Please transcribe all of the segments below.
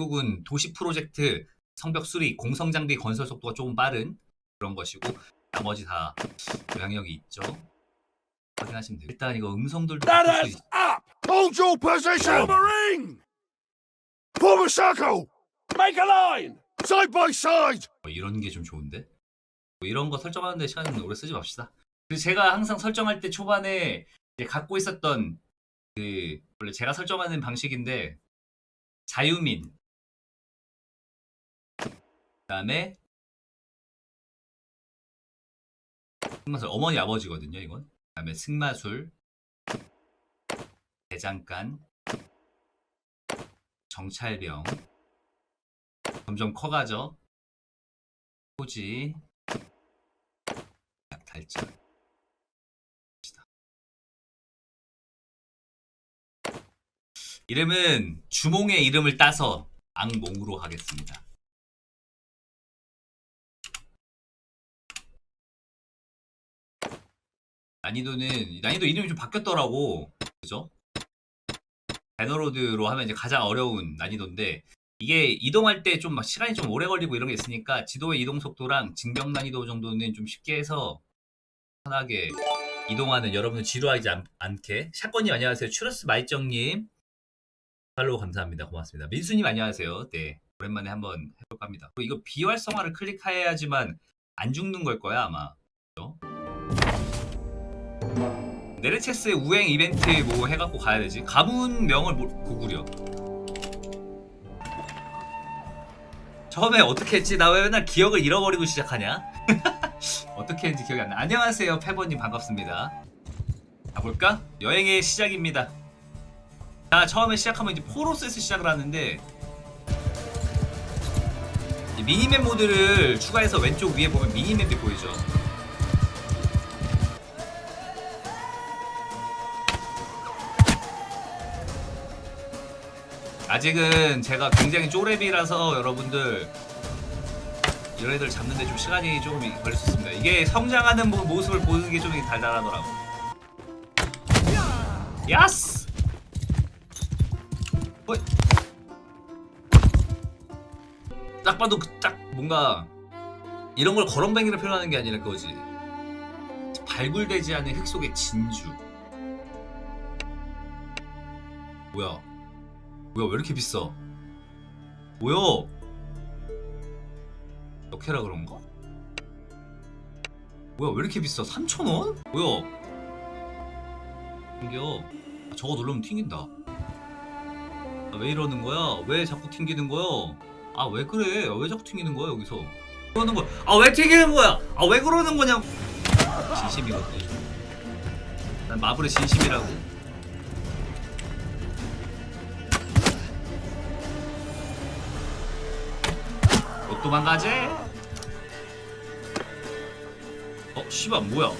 제국은 도시 프로젝트 성벽 수리, 공성 장비 건설 속도가 조금 빠른 그런 것이고 나머지 다 영향력이 있죠. 확인하시면 돼요. 일단 이거 음성들도 That is 있- up! Hold your position! Marine! Form a circle! Make a line! Side by side! 뭐 이런 게 좀 좋은데? 뭐 이런 거 설정하는데 시간 오래 쓰지 맙시다. 제가 항상 설정할 때 초반에 이제 갖고 있었던 그 원래 제가 설정하는 방식인데 자유민 그 다음에 승마술 어머니 아버지거든요 이건 그다음에 승마술 대장간 정찰병 점점 커가죠 토지 약탈자. 이름은 주몽의 이름을 따서 악몽으로 하겠습니다. 난이도는 난이도 이름이 좀 바뀌었더라고. 그죠? 배너로드로 하면 이제 가장 어려운 난이도인데 이게 이동할 때좀 시간이 좀 오래 걸리고 이런 게 있으니까 지도의 이동 속도랑 진격 난이도 정도는 좀 쉽게 해서 편하게 이동하는 여러분들 지루하지 않, 않게. 샷건님 안녕하세요. 추러스 마이정님. 팔로우 감사합니다. 고맙습니다. 민수님 안녕하세요. 네. 오랜만에 한번 해볼까 합니다. 이거 비활성화를 클릭해야지만 안 죽는 걸 거야 아마. 그죠? 네르체스 우행 이벤트 뭐 해갖고 가야 되지 가문명을 뭐 구구려 처음에 어떻게 했지? 나 왜 맨날 기억을 잃어버리고 시작하냐? 어떻게 했는지 기억이 안 나. 안녕하세요, 패버님 반갑습니다. 가볼까? 여행의 시작입니다. 자, 처음에 시작하면 이제 포로스에서 시작을 하는데 이 미니맵 모드를 추가해서 왼쪽 위에 보면 미니맵이 보이죠. 아직은 제가 굉장히 쪼렙이라서 여러분들 이런 애들 잡는데 좀 시간이 조금 걸릴 수 있습니다. 이게 성장하는 모- 모습을 보는 게 좀 달달하더라고. 야스! 어이. 딱 봐도 그- 딱 뭔가 이런 걸 거렁뱅이로 표현하는 게 아니라 그거지. 발굴되지 않은 흙 속의 진주. 뭐야? 뭐야 왜 이렇게 비싸? 뭐야? 역해라 그런가? 뭐야 왜 이렇게 비싸? 3,000원? 뭐야? 튕겨 아, 저거 누르면 튕긴다 아, 왜 이러는 거야? 왜 자꾸 튕기는 거야? 아 왜 그래? 아, 왜 자꾸 튕기는 거야 여기서 그러는 거야 아왜 튕기는 거야? 아 왜 그러는 거냐고 진심이거든 난 마블의 진심이라고 도망가지? 어, 씨발 뭐야?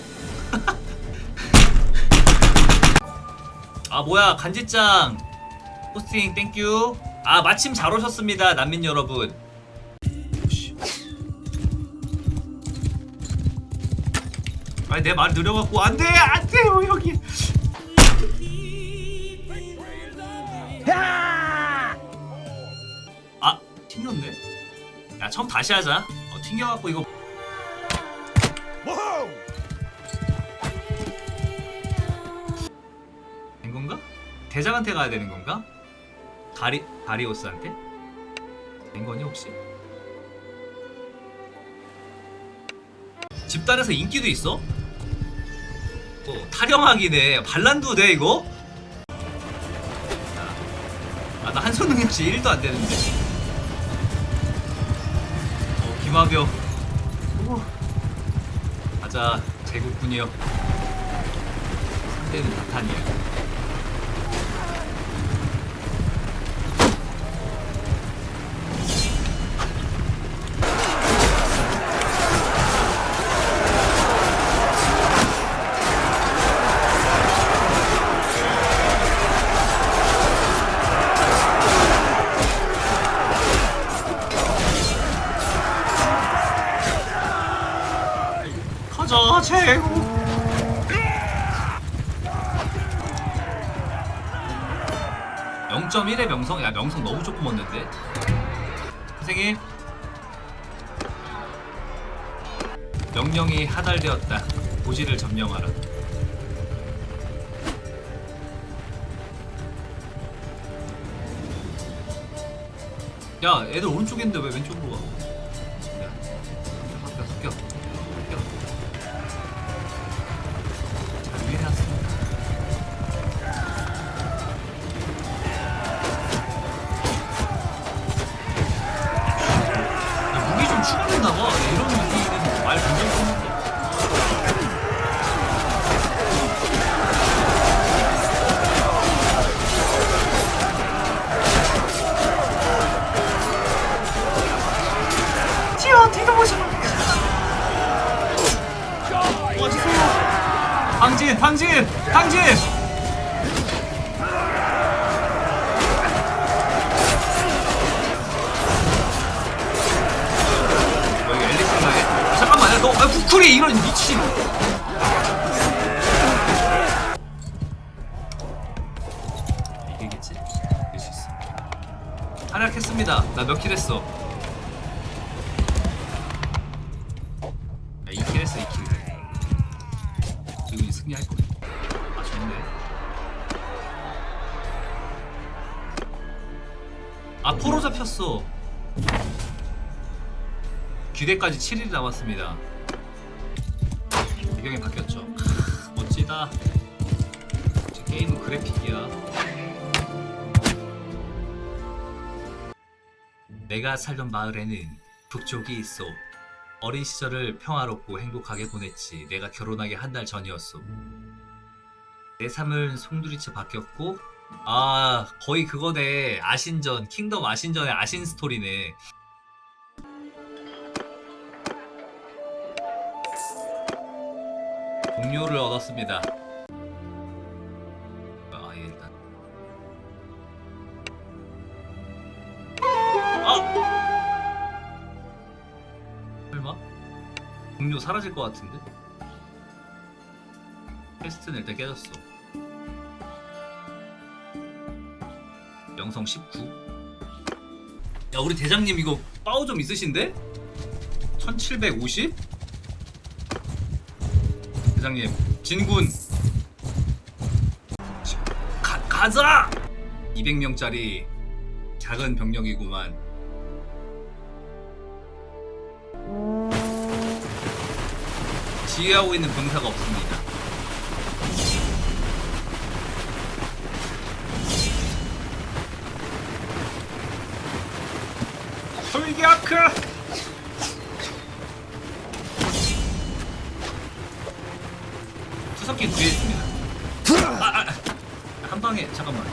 아 뭐야 간지짱 포스팅 땡큐 아 마침 잘 오셨습니다 난민 여러분 씨. 아니 내 말 느려갖고 안돼 안돼요 여기 아 튕겼네 야 처음 다시 하자 어, 튕겨갖고 이거! 된 건가? 대장한테 가야 되는 건가? 다리 다리오스한테? 된 거니 혹시? 집단에서 인기도 있어? 어, 타령하기네 반란도 돼 이거? 아나 한손 능력치 1도 안 되는데 어 김하병 오. 가자. 제국군이여 상대는 다탄이야 0.1의 명성? 야 명성 너무 조금 얻는데? 선생님. 명령이 하달되었다. 고지를 점령하라. 야 애들 오른쪽에 있는데 왜 왼쪽으로 와 당진 당진 여기 엘리스 나게 잠깐만 야너 아, 쿠쿠리 이런 미친. 이기겠지? 이길 수 있어. 활약했습니다. 나 몇 킬 했어 잡혔어 기대까지 7일 남았습니다. 배경이 바뀌었죠. 크, 멋지다. 제 게임은 그래픽이야. 내가 살던 마을에는 북쪽이 있어. 어린 시절을 평화롭고 행복하게 보냈지. 내가 결혼하기 한 달 전이었어. 내 삶은 송두리째 바뀌었고, 아 거의 그거네. 아신전, 킹덤 아신전의 아신 스토리네. 동료를 얻었습니다. 아, 예, 일단. 아! 설마? 동료 사라질 것 같은데? 퀘스트는 일단 깨졌어. 영성 19. 야, 우리 대장님 이거 파워 좀 있으신데? 1750? 대장님 진군 가, 가자 200명짜리 작은 병력이구만 지휘하고 있는 병사가 없습니다 투석기 뒤에 있습니다. 아, 아, 아, 한 방에 잠깐만.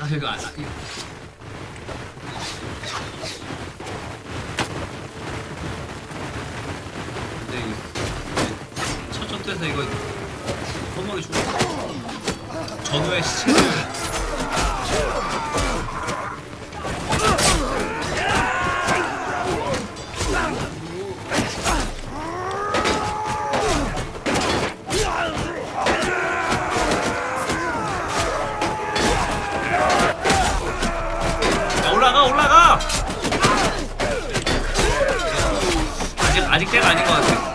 아 이거 아, 아, 이거. 근데 이거 첫 접대에서 이거 허먹이 죽어. 전후의 시체를 아직 때가 아닌 것 같아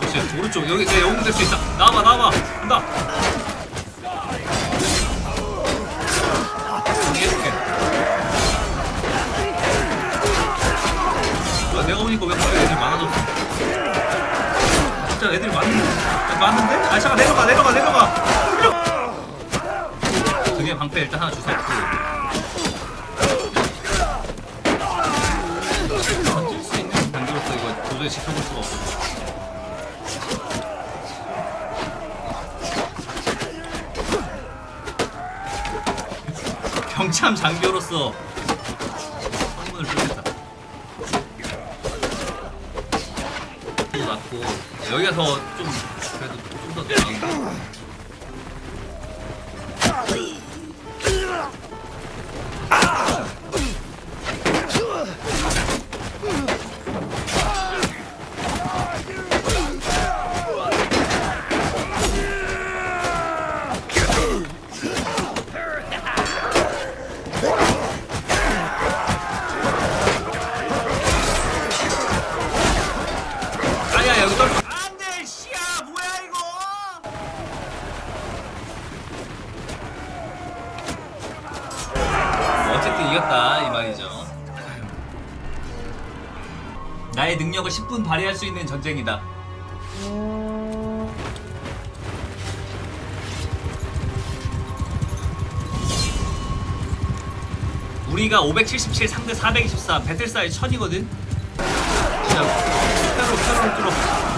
그렇지 오른쪽 여기 내 영웅 될 수 있다. 나와봐 나와봐. 간다. 정리해줄게. 뭐야 내가 오니까 왜 갑자기 애들이 많아졌어? 진짜 애들이 많은데 많은데? 아 잠깐 내려가 내려가 내려가. 내려. 등에 방패 일단 하나 주웠 도저히 지켜볼 수가 없어. 경참 장교로서 선문을 뚫겠다. 또 났고 여기가 더 좀 그래도 좀더 나은 어쨌든 이겼다 이 말이죠. 나의 능력을 10분 발휘할 수 있는 전쟁이다. 우리가 577 상대 423 배틀사이 1000이거든. 진짜 페로 페로를 뚫어.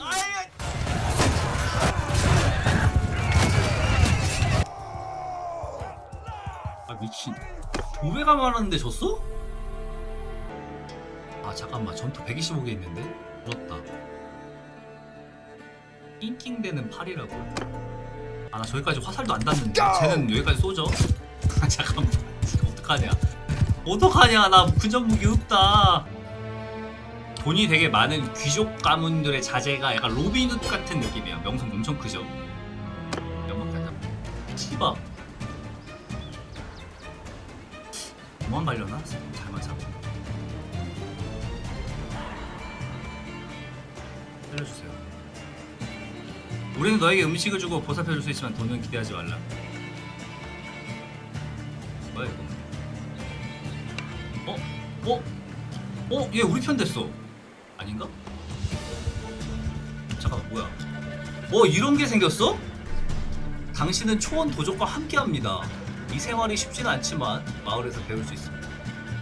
아이. 아 미친 도배가 많았는데 졌어? 아 잠깐만 전투 125개 있는데? 부럽다 낑낑대는 팔이라고 아나 저기까지 화살도 안 닿는데 쟤는 여기까지 쏘죠? 아 잠깐만 이거 어떡하냐 어떡하냐 나 근접 무기 없다. 돈이 되게 많은 귀족 가문들의 자제가 약간 로빈훗 같은 느낌이야 명성 엄청 크죠? 연막 가자 치밥 도망 가려나? 잘만 잡고 살려주세요. 우리는 너에게 음식을 주고 보살펴줄 수 있지만 돈은 기대하지 말라. 뭐야 이거 어? 어? 어? 얘 우리 편 됐어 아닌가? 잠깐만 뭐야 어 이런 게 생겼어? 당신은 초원 도적과 함께합니다. 이 생활이 쉽지는 않지만 마을에서 배울 수 있습니다.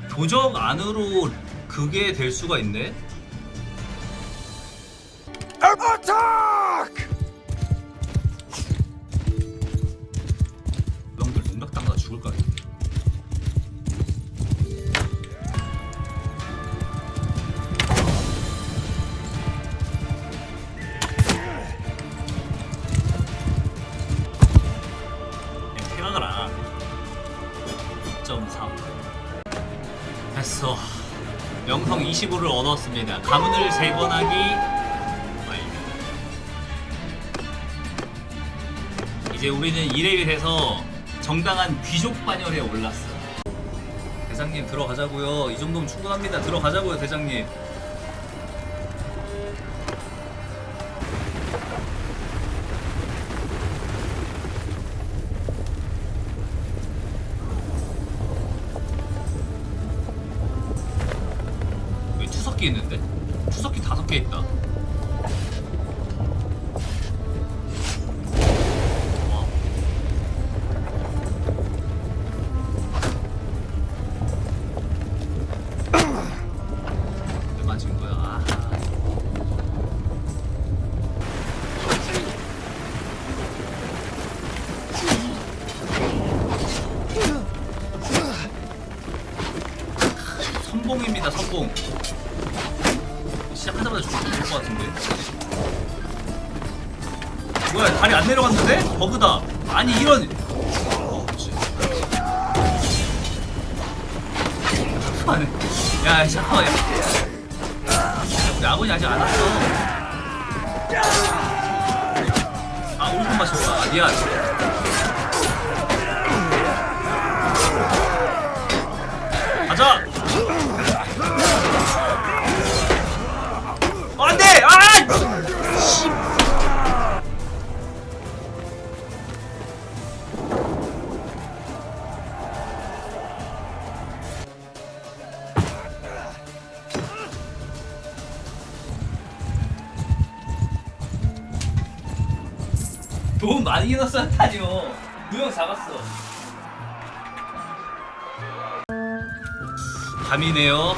도적 안으로 그게 될 수가 있네. 25를 얻었습니다. 가문을 재건하기 완료. 이제 우리는 2레벨 해서 정당한 귀족 반열에 올랐어. 대장님 들어가자고요. 이 정도면 충분합니다. 들어가자고요, 대장님. 있는데? 투석기 다섯 개 있다. 잠깐만. 야. 우리 아버지 아직 안 왔어. 아, 우리 편 마셨다. 아, 미안. 가자! 돈 많이 넣었다니요. 무형 잡았어. 밤이네요.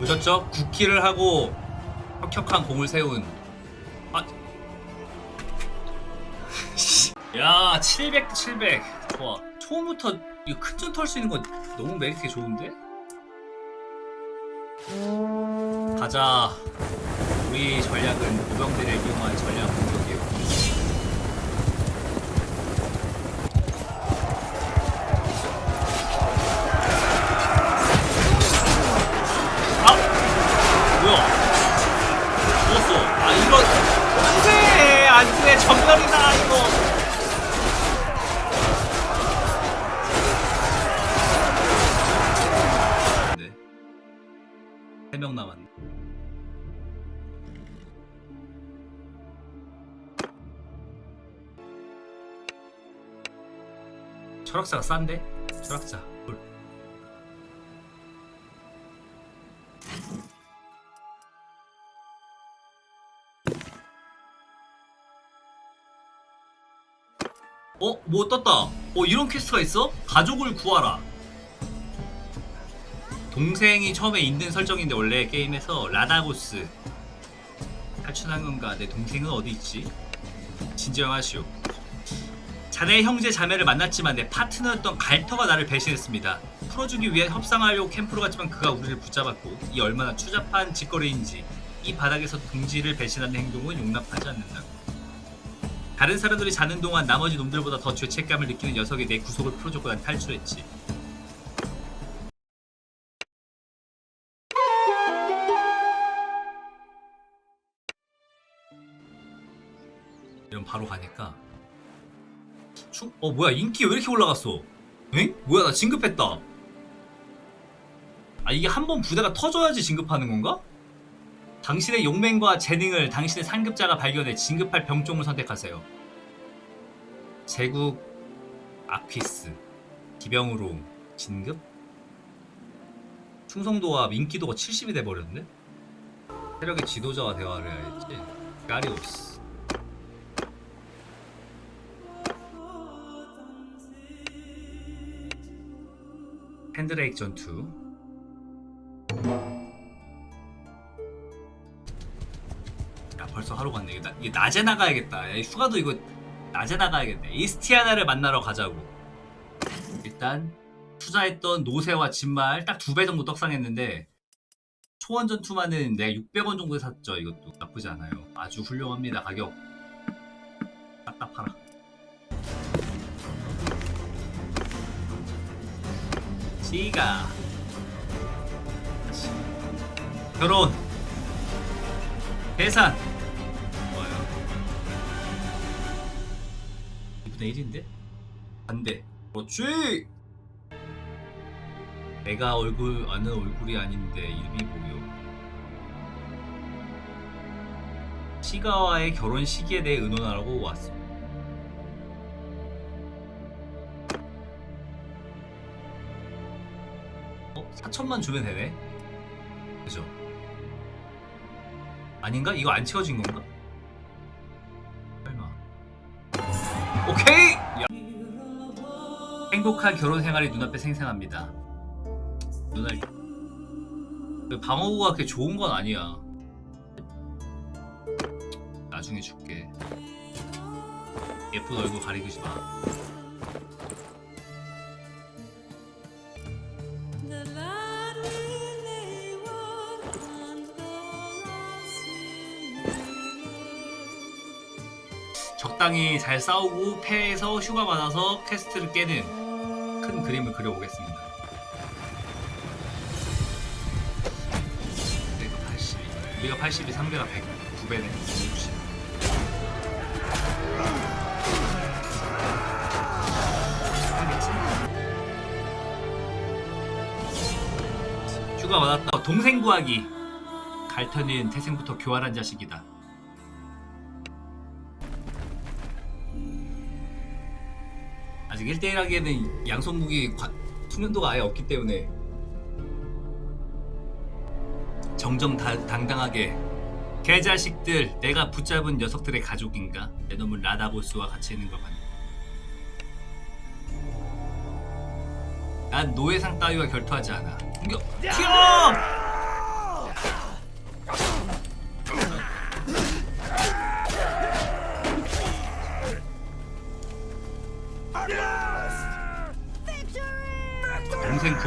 보셨죠? 국기를 하고 혁혁한 공을 세운 야 700 700 좋아 처음부터 이 큰 전 털 수 있는 건 너무 메리트 좋은데? 가자. 우리 전략은 보병들을 이용한 전략 철학자가 싼데? 철학자. 꿀. 어? 뭐 떴다. 어, 이런 퀘스트가 있어? 가족을 구하라. 동생이 처음에 있는 설정인데 원래 게임에서 라다고스 탈출한 건가? 내 동생은 어디 있지? 진정하시오. 자네 형제 자매를 만났지만 내 파트너였던 갈터가 나를 배신했습니다. 풀어주기 위해 협상하려고 캠프로 갔지만 그가 우리를 붙잡았고 이 얼마나 추잡한 짓거리인지 이 바닥에서 동지를 배신하는 행동은 용납하지 않는다. 다른 사람들이 자는 동안 나머지 놈들보다 더 죄책감을 느끼는 녀석이 내 구속을 풀어줬고 난 탈출했지. 이런 바로 가니까 추... 어 뭐야 인기 왜 이렇게 올라갔어? 엥? 뭐야 나 진급했다 아 이게 한 번 부대가 터져야지 진급하는 건가? 당신의 용맹과 재능을 당신의 상급자가 발견해 진급할 병종을 선택하세요 제국 아퀴스 기병으로 진급? 충성도와 인기도가 70이 돼버렸네? 세력의 지도자와 대화를 해야겠지 가리오스 펜드레이크 전투. 야 벌써 하루 갔네. 이게, 나, 이게 낮에 나가야겠다. 야, 이 휴가도 이거 낮에 나가야겠네. 이스티아나를 만나러 가자고. 일단 투자했던 노새와 진말 딱 두 배 정도 떡상했는데 초원 전투만은 내가 600원 정도에 샀죠 이것도. 나쁘지 않아요. 아주 훌륭합니다 가격. 딱딱 팔아 지가. 결혼. 해산. 좋아요. 2분의 1인데? 반대. 그렇지. 내가 얼굴 아는 얼굴이 아닌데 이름이 뭐요? 시가와의 결혼 시기에 대해 의논하라고 왔어 4천만 주면 되네 그죠 아닌가? 이거 안 채워진 건가? 설마 오케이! 야. 행복한 결혼 생활이 눈앞에 생생합니다 눈알 그 방어구가 그렇게 좋은 건 아니야 나중에 줄게 예쁜 얼굴 마 The 적당히 잘 싸우고 패해서 휴가 받아서 퀘스트를 깨는 큰 그림을 그려보겠습니다. 우리가 80, 우리가 80이 상대가 100, 9배네. 60. 하겠지? 휴가 받았다. 동생 구하기. 갈터는 태생부터 교활한 자식이다. 아직 1대1 하기에는 양손 무기 과- 숙련도가 아예 없기 때문에 정정당당하게 개자식들 내가 붙잡은 녀석들의 가족인가? 내 놈은 라다보스와 같이 있는 걸 봤네. 난 노예상 따위와 결투하지 않아. 공격! 튀어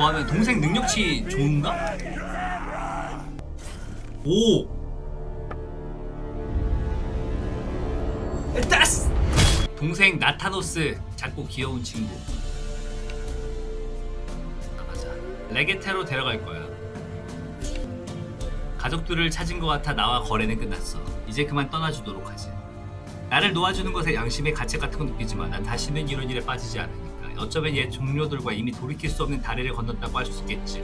구하면 동생 능력치 좋은가? 오! 따스! 동생 나타노스 작고 귀여운 친구 아, 맞아 레게테로 데려갈 거야 가족들을 찾은 것 같아 나와 거래는 끝났어 이제 그만 떠나주도록 하지 나를 놓아주는 것에 양심의 가책 같은 건 느끼지만 난 다시는 이런 일에 빠지지 않으니까 어쩌면 옛 종료들과 이미 돌이킬 수 없는 다리를 건넜다고 할 수 있겠지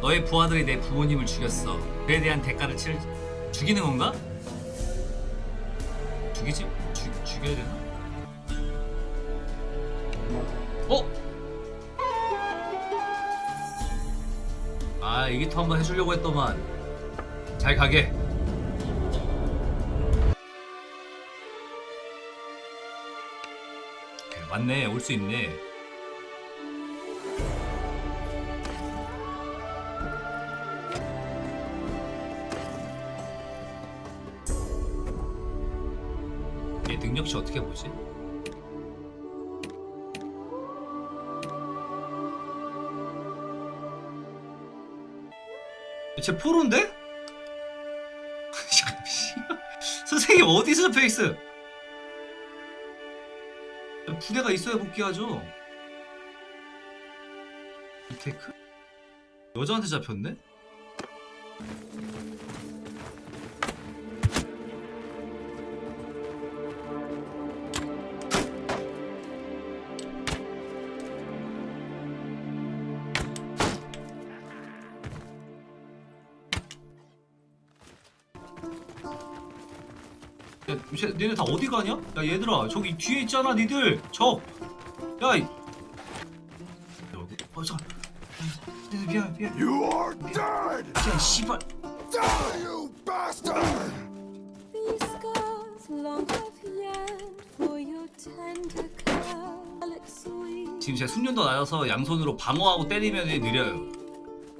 너의 부하들이 내 부모님을 죽였어 그에 대한 대가를 칠 죽이는 건가? 죽이지? 죽, 죽여야 되나? 어? 아또 한번 해주려고 했더만 잘 가게 맞네 올 수 있네 얘 능력치 어떻게 보지? 쟤 포로인데? 선생님 어디서 잡혀있어? 부대가 있어야 복귀하죠 이테크? 여자한테 잡혔네? 야, 쟤, 니네 다 어디 가냐? 야, 얘들아, 저기 뒤에 있잖아, 니들! 저! 야, 이... 여기, 어, 저... 니들 미안, 미안, You are dead! 미안, 씨발. Die, you bastard! These scars long have yearned for your tender curl. Sweet. 지금 제가 숙련도 낮아서 양손으로 방어하고 때리면 느려요.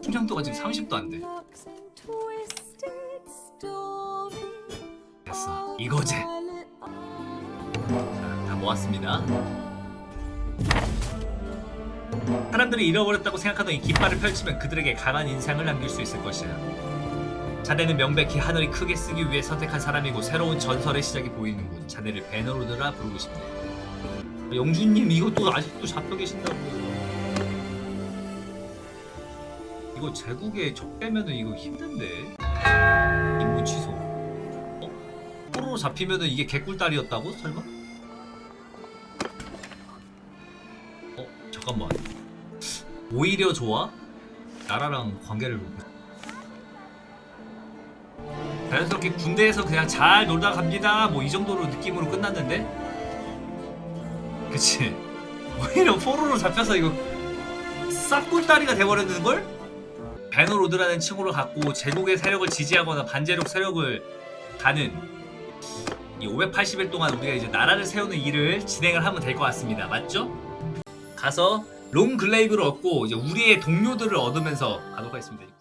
숙련도가 지금 30도 안 돼. Locks and twisted story. 됐어. 이거지. 모았습니다. 사람들이 잃어버렸다고 생각하던 이 깃발을 펼치면 그들에게 강한 인상을 남길 수 있을 것이야. 자네는 명백히 하늘이 크게 쓰기 위해 선택한 사람이고 새로운 전설의 시작이 보이는군. 자네를 베너로드라 부르고 싶네. 영준님 이것도 아직도 잡혀 계신다고요. 이거 제국에 적대면은 이거 힘든데. 임무 취소. 어? 포로로 잡히면은 이게 개꿀달이었다고? 설마? 잠깐만 오히려 좋아? 나라랑 관계를 자연스럽게 군대에서 그냥 잘 놀다 갑니다 뭐 이 정도로 느낌으로 끝났는데 그치 오히려 포로로 잡혀서 이거 싹꿀다리가 돼버렸는걸? 베너로드라는 칭호를 갖고 제국의 세력을 지지하거나 반제국 세력을 가는 이 580일 동안 우리가 이제 나라를 세우는 일을 진행을 하면 될 것 같습니다. 맞죠? 가서 롱 글레이브를 얻고 이제 우리의 동료들을 얻으면서 가도록 하겠습니다.